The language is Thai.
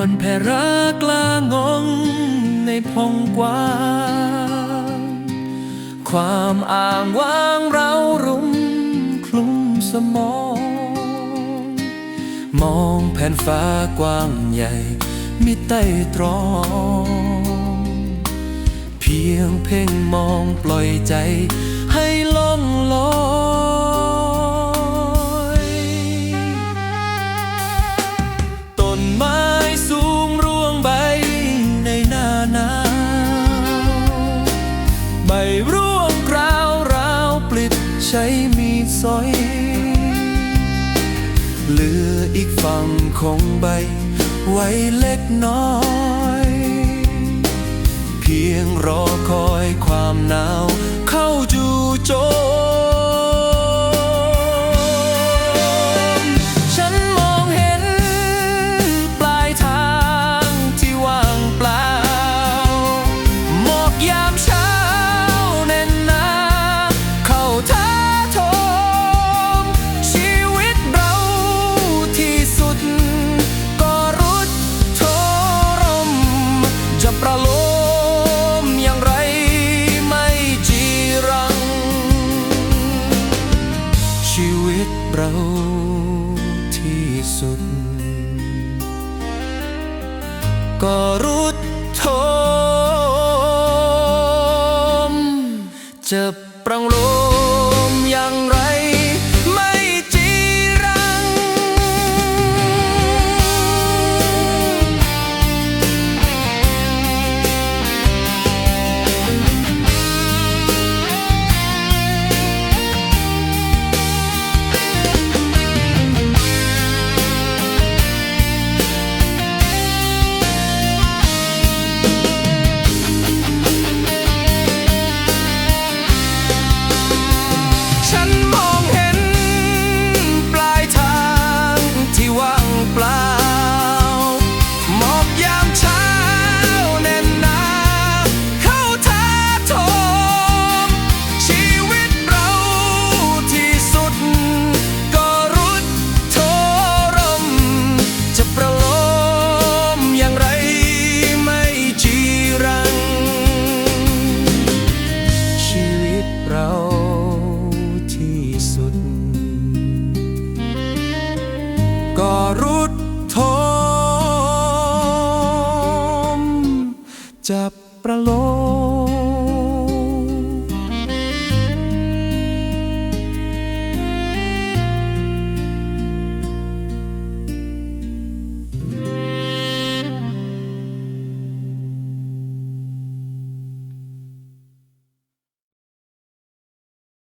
อนแผ่รากลางงในพงกว้าง ความอ่างว้างเรารุมคลุมสมอง มองแผ่นฟ้ากว้างใหญ่มิใต้ตรอง เพียงเพ่งมองปล่อยใจให้ล่องลอย เหลืออีกฝั่งคงใบ ไว้เล็กน้อย เพียงรอคอยความหนาว ก็รุดโทมจะ ก็รุดโทมจับประโลม